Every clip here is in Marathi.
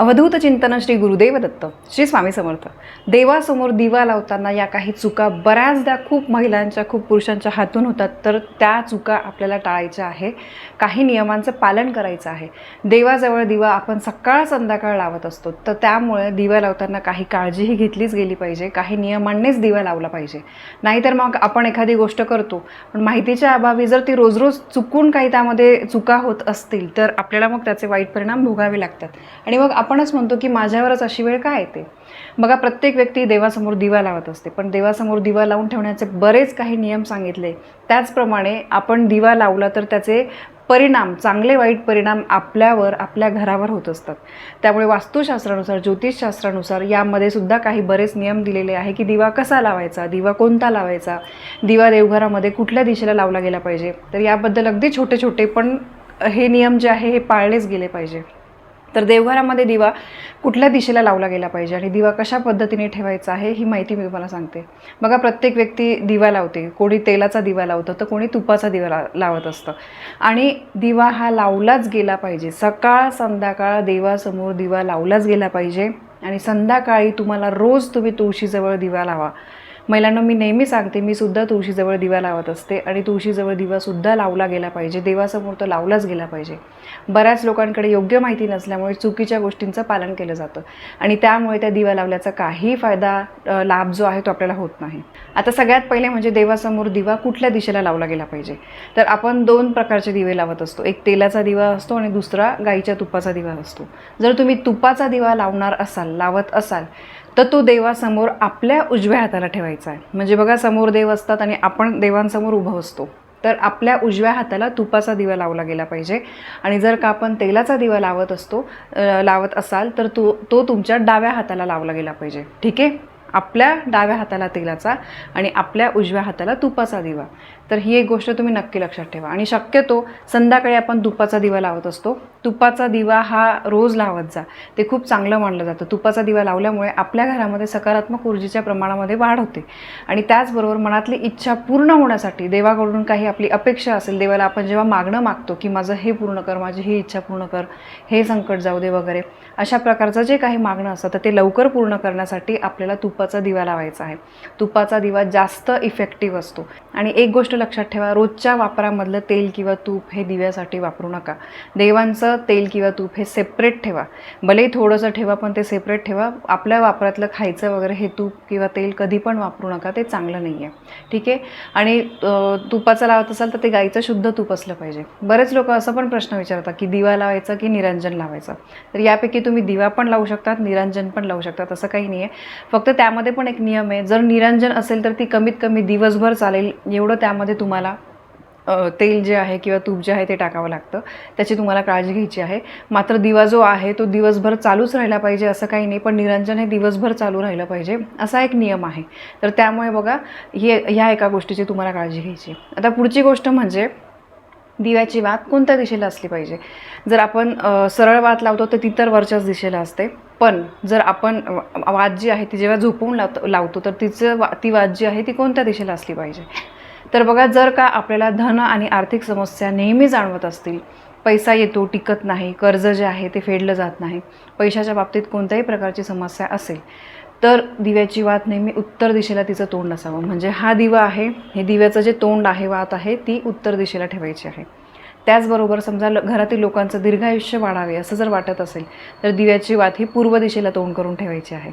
अवधूत चिंतन श्री गुरुदेव दत्त श्री स्वामी समर्थ. देवासमोर दिवा लावताना या काही चुका बऱ्याचदा खूप महिलांच्या खूप पुरुषांच्या हातून होतात. तर त्या चुका आपल्याला टाळायच्या आहे. काही नियमांचं पालन करायचं आहे. देवाजवळ दिवा आपण सकाळ संध्याकाळ लावत असतो. तर त्यामुळे दिवा लावताना काही काळजीही घेतलीच गेली पाहिजे. काही नियमांनीच दिवा लावला पाहिजे. नाहीतर मग आपण एखादी गोष्ट करतो पण माहितीच्या अभावी जर ती रोज रोज चुकून काही त्यामध्ये चुका होत असतील तर आपल्याला मग त्याचे वाईट परिणाम भोगावे लागतात. आणि मग आपणच म्हणतो की माझ्यावरच अशी वेळ काय येते? बघा प्रत्येक व्यक्ती देवासमोर दिवा लावत असते पण देवासमोर दिवा लावून ठेवण्याचे बरेच काही नियम सांगितले. त्याचप्रमाणे आपण दिवा लावला तर त्याचे परिणाम चांगले वाईट परिणाम आपल्यावर आपल्या घरावर होत असतात. त्यामुळे वास्तुशास्त्रानुसार ज्योतिषशास्त्रानुसार यामध्ये सुद्धा काही बरेच नियम दिलेले आहे की दिवा कसा लावायचा दिवा कोणता लावायचा दिवा देवघरामध्ये कुठल्या दिशेला लावला गेला पाहिजे? तर याबद्दल अगदी छोटे छोटे पण हे नियम जे आहे हे पाळलेच गेले पाहिजे. तर देवघरामध्ये दिवा कुठल्या दिशेला लावला गेला पाहिजे आणि दिवा कशा पद्धतीने ठेवायचा आहे ही माहिती मी तुम्हाला सांगते. बघा प्रत्येक व्यक्ती दिवा लावते. कोणी तेलाचा दिवा लावतं तर कोणी तुपाचा दिवा ला लावत असतं. आणि दिवा हा लावलाच गेला पाहिजे. सकाळ संध्याकाळ देवासमोर दिवा लावलाच गेला पाहिजे. आणि संध्याकाळी तुम्हाला रोज तुम्ही तुळशीजवळ दिवा लावा. महिलांना मी नेहमी सांगते मी सुद्धा तुळशीजवळ दिवा लावत असते आणि तुळशीजवळ दिवासुद्धा लावला गेला पाहिजे देवासमोर तो लावलाच गेला पाहिजे. बऱ्याच लोकांकडे योग्य माहिती नसल्यामुळे चुकीच्या गोष्टींचं पालन केलं जातं आणि त्यामुळे त्या दिवा लावल्याचा काही फायदा लाभ जो आहे तो आपल्याला होत नाही. आता सगळ्यात पहिले म्हणजे देवासमोर दिवा कुठल्या दिशेला लावला गेला पाहिजे? तर आपण दोन प्रकारचे दिवे लावत असतो एक तेलाचा दिवा असतो आणि दुसरा गाईच्या तुपाचा दिवा असतो. जर तुम्ही तुपाचा दिवा लावणार असाल लावत असाल तर तो देवासमोर आपल्या उजव्या हाताला ठेवायचा आहे. म्हणजे बघा समोर देव असतात आणि आपण देवांसमोर उभं असतो. तर आपल्या उजव्या हाताला तुपाचा दिवा लावला गेला पाहिजे. आणि जर का आपण तेलाचा दिवा लावत असतो लावत असाल तर तो तो तुमच्या डाव्या हाताला लावला गेला पाहिजे. ठीक आहे? आपल्या डाव्या हाताला तेलाचा आणि आपल्या उजव्या हाताला तुपाचा दिवा. तर ही एक गोष्ट तुम्ही नक्की लक्षात ठेवा. आणि शक्यतो संध्याकाळी आपण तुपाचा दिवा लावत असतो. तुपाचा दिवा हा रोज लावत जा. ते खूप चांगलं मानलं जातं. तुपाचा दिवा लावल्यामुळे आपल्या घरामध्ये सकारात्मक ऊर्जेच्या प्रमाणामध्ये वाढ होते. आणि त्याचबरोबर मनातली इच्छा पूर्ण होण्यासाठी देवाकडून काही आपली अपेक्षा असेल देवाला आपण जेव्हा मागणं मागतो की माझं हे पूर्ण कर माझी ही इच्छा पूर्ण कर हे संकट जाऊ दे वगैरे अशा प्रकारचं जे काही मागणं असतं तर ते लवकर पूर्ण करण्यासाठी आपल्याला तुपाचा दिवा लावायचा आहे. तुपाचा दिवा जास्त इफेक्टिव्ह असतो. आणि एक गोष्ट लक्षात ठेवा रोजच्या वापरामधलं तेल किंवा तूप हे दिव्यासाठी वापरू नका. देवांचं तेल किंवा तूप हे सेपरेट ठेवा. भलेही थोडंसं ठेवा पण ते सेपरेट ठेवा. आपल्या वापरातलं खायचं वगैरे हे तूप किंवा तेल कधी पण वापरू नका ते चांगलं नाही आहे ठीक आहे? आणि तुपाचं लावत असाल तर ते गाईचं शुद्ध तूप असलं पाहिजे. बरेच लोक असं पण प्रश्न विचारतात की दिवा लावायचा की निरंजन लावायचं? तर यापैकी तुम्ही दिवा पण लावू शकतात निरंजन पण लावू शकतात असं काही नाही आहे फक्त त्यामध्ये पण एक नियम आहे. जर निरंजन असेल तर ती कमीत कमी दिवसभर चालेल. एवढं त्यामध्ये तुम्हाला तेल जे आहे किंवा तूप जे आहे ते टाकावं लागतं. त्याची तुम्हाला काळजी घ्यायची आहे. मात्र दिवा जो आहे तो दिवसभर चालूच राहिला पाहिजे असं काही नाही पण निरंजन हे दिवसभर चालू राहिलं पाहिजे असा एक नियम आहे. तर त्यामुळे बघा हे ह्या एका गोष्टीची तुम्हाला काळजी घ्यायची आता पुढची गोष्ट म्हणजे दिव्याची वात कोणत्या दिशेला असली पाहिजे? जर आपण सरळ वात लावतो तर ती तर वरच्याच दिशेला असते. पण जर आपण वात जी आहे ती जेव्हा झोपवून लावतो लावतो तर तिचं वा ती वात जी आहे ती कोणत्या दिशेला असली पाहिजे? तर बघा जर का आपल्याला धन आणि आर्थिक समस्या नेहमी जाणवत असतील पैसा येतो टिकत नाही कर्ज जे आहे ते फेडलं जात नाही पैशाच्या बाबतीत कोणत्याही प्रकारची समस्या असेल तर दिव्याची वात नेहमी उत्तर दिशेला तिचं तोंड असावं. म्हणजे हा दिवा आहे हे दिव्याचं जे तोंड आहे वात आहे ती उत्तर दिशेला ठेवायची आहे. त्याचबरोबर समजा ल- घरातील लोकांचं दीर्घायुष्य वाढावे असं जर वाटत असेल तर दिव्याची वात ही पूर्व दिशेला तोंड करून ठेवायची आहे.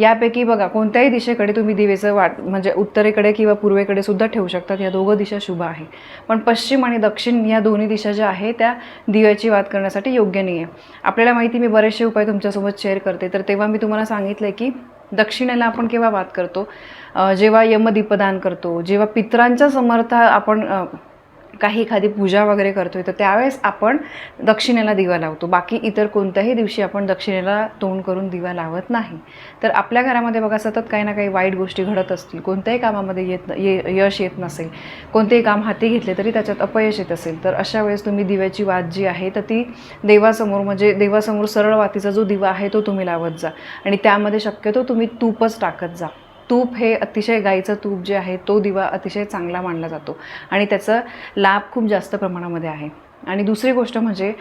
यापैकी बघा कोणत्याही दिशेकडे तुम्ही दिवेचं वाट म्हणजे उत्तरेकडे किंवा पूर्वेकडे सुद्धा ठेवू शकतात या दोघं दिशा शुभ आहे. पण पश्चिम आणि दक्षिण या दोन्ही दिशा ज्या आहे त्या दिव्याची वाद करण्यासाठी योग्य नाही आहे आपल्याला माहिती मी बरेचसे उपाय तुमच्यासोबत शेअर करते. तर तेव्हा मी तुम्हाला सांगितलं की दक्षिणेला आपण केव्हा वाद करतो? जेव्हा यमदीपदान करतो जेव्हा पितरांच्या समर्थ आपण काही एखादी पूजा वगैरे करतोय तर त्यावेळेस आपण दक्षिणेला दिवा लावतो. बाकी इतर कोणत्याही दिवशी आपण दक्षिणेला तोंड करून दिवा लावत नाही. तर आपल्या घरामध्ये बघा सतत काही ना काही वाईट गोष्टी घडत असतील. कोणत्याही कामामध्ये येत ये यश येत नसेल. कोणतेही काम हाती घेतले तरी त्याच्यात अपयश येत असेल. तर अशा वेळेस तुम्ही दिव्याची वात जी आहे तर ती देवासमोर म्हणजे देवासमोर सरळ वातीचा जो दिवा आहे तो तुम्ही लावत जा. आणि त्यामध्ये शक्यतो तुम्ही तूपच टाकत जा. तूप हे अतिशय गाईचं तूप जे आहे तो दिवा अतिशय चांगला मानला जातो. आणि त्याचा लाभ खूप जास्त प्रमाणामध्ये आहे. आणि दुसरी गोष्ट म्हणजे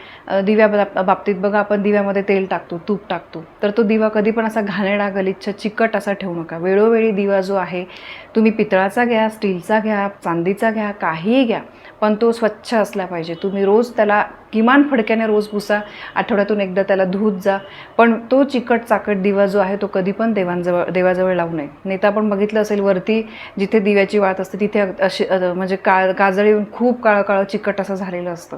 दिव्या बाबतीत बघा आपण दिव्यामध्ये तेल टाकतो तूप टाकतो. तर तो दिवा कधी पण असा घाणेडा गलिच्छ चिकट असा ठेवू नका. वेळोवेळी दिवा जो आहे तुम्ही पितळाचा घ्या स्टीलचा घ्या चांदीचा घ्या काहीही घ्या पण तो स्वच्छ असला पाहिजे. तुम्ही रोज त्याला किमान फडक्याने रोज पुसा आठवड्यातून एकदा त्याला धूत जा. पण तो चिकट चाकट दिवा जो आहे तो कधी पण देवांजवळ देवाजवळ लावू नये. नाही तर आपण बघितलं असेल वरती जिथे दिव्याची वाळत असते तिथे अशी म्हणजे काळ काजळी येऊन खूप काळं काळं चिकट असं झालेलं असतं.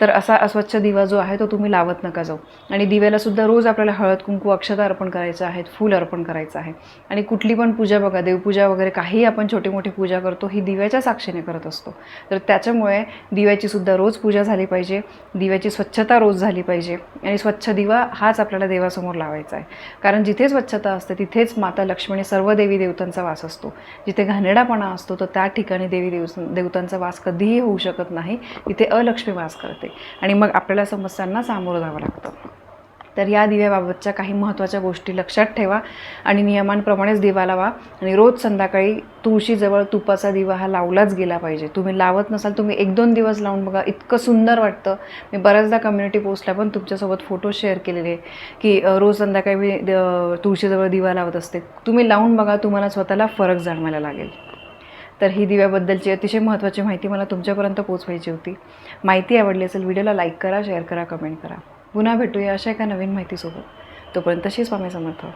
तर असा अस्वच्छ दिवा जो आहे तो तुम्ही लावत नका जाऊ. आणि दिव्याला सुद्धा रोज आपल्याला हळद कुंकू अक्षता अर्पण करायचं आहेत फूल अर्पण करायचं आहे. आणि कुठली पण पूजा बघा देवपूजा वगैरे काही आपण छोटी मोठी पूजा करतो ही दिव्याच्या साक्षीने करत असतो. तर त्याच्यामुळे दिव्याची सुद्धा रोज पूजा झाली पाहिजे दिव्याची स्वच्छता रोज झाली पाहिजे आणि स्वच्छ दिवा हाच आपल्याला देवासमोर लावायचा आहे. कारण जिथे स्वच्छता असते तिथेच माता लक्ष्मी सर्व देवी देवतांचा वास असतो. जिथे घाणेरडापणा असतो तर त्या ठिकाणी देवी देव देवतांचा वास कधीही होऊ शकत नाही. तिथे अलक्ष्मी वास करते. आणि मग आपल्याला समस्यांना सामोरं जावं लागतं. तर या दिव्याबाबतच्या काही महत्त्वाच्या गोष्टी लक्षात ठेवा आणि नियमांप्रमाणेच दिवा लावा. आणि रोज संध्याकाळी तुळशीजवळ तुपाचा दिवा हा लावलाच गेला पाहिजे. तुम्ही लावत नसाल तुम्ही एक दोन दिवस लावून बघा. इतकं सुंदर वाटतं. मी बऱ्याचदा कम्युनिटी पोस्टला पण तुमच्यासोबत फोटो शेअर केलेले की रोज संध्याकाळी मी तुळशीजवळ दिवा लावत असते. तुम्ही लावून बघा तुम्हाला स्वतःला फरक जाणवायला लागेल. तर ही दिव्याबद्दलची अतिशय महत्त्वाची माहिती मला तुमच्यापर्यंत पोचवायची होती. माहिती आवडली असेल व्हिडिओला लाईक करा शेअर करा कमेंट करा. पुन्हा भेटूया अशा एका नवीन माहितीसोबत. तोपर्यंत तशी स्वामी समर्थ.